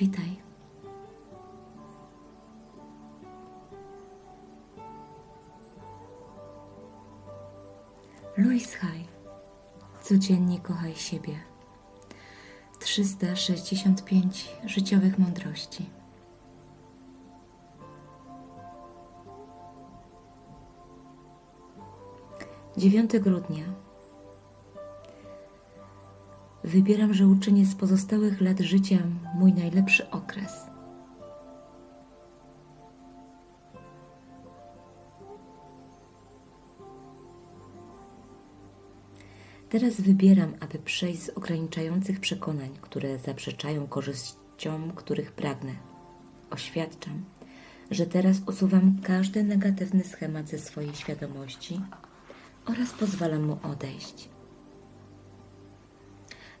Witaj. Louis Hay. Codziennie kochaj siebie. 365 życiowych mądrości. 9 grudnia. Wybieram, że uczynię z pozostałych lat życia mój najlepszy okres. Teraz wybieram, aby przejść z ograniczających przekonań, które zaprzeczają korzyściom, których pragnę. Oświadczam, że teraz usuwam każdy negatywny schemat ze swojej świadomości oraz pozwalam mu odejść.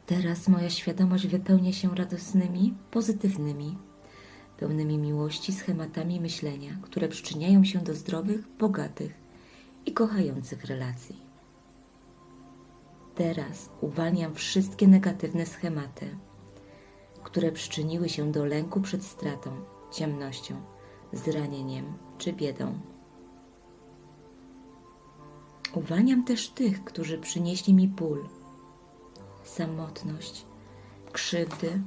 Teraz moja świadomość wypełnia się radosnymi, pozytywnymi, pełnymi miłości schematami myślenia, które przyczyniają się do zdrowych, bogatych i kochających relacji. Teraz uwalniam wszystkie negatywne schematy, które przyczyniły się do lęku przed stratą, ciemnością, zranieniem czy biedą. Uwalniam też tych, którzy przynieśli mi ból, samotność, krzywdy,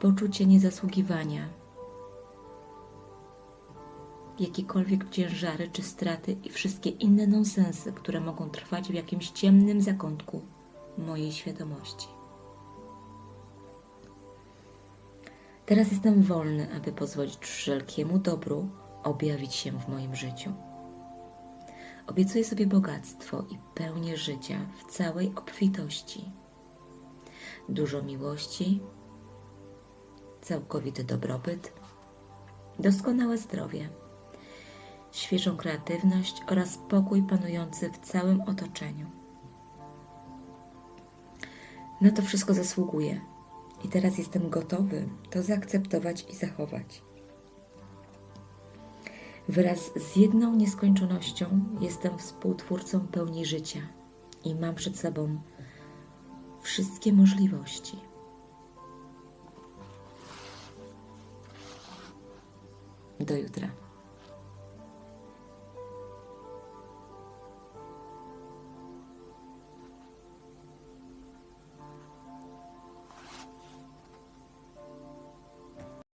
poczucie niezasługiwania, jakiekolwiek ciężary czy straty i wszystkie inne nonsensy, które mogą trwać w jakimś ciemnym zakątku mojej świadomości. Teraz jestem wolny, aby pozwolić wszelkiemu dobru objawić się w moim życiu. Obiecuję sobie bogactwo i pełnię życia w całej obfitości. Dużo miłości, całkowity dobrobyt, doskonałe zdrowie, świeżą kreatywność oraz spokój panujący w całym otoczeniu. Na to wszystko zasługuję i teraz jestem gotowy to zaakceptować i zachować. Wraz z jedną nieskończonością jestem współtwórcą pełni życia i mam przed sobą wszystkie możliwości. Do jutra.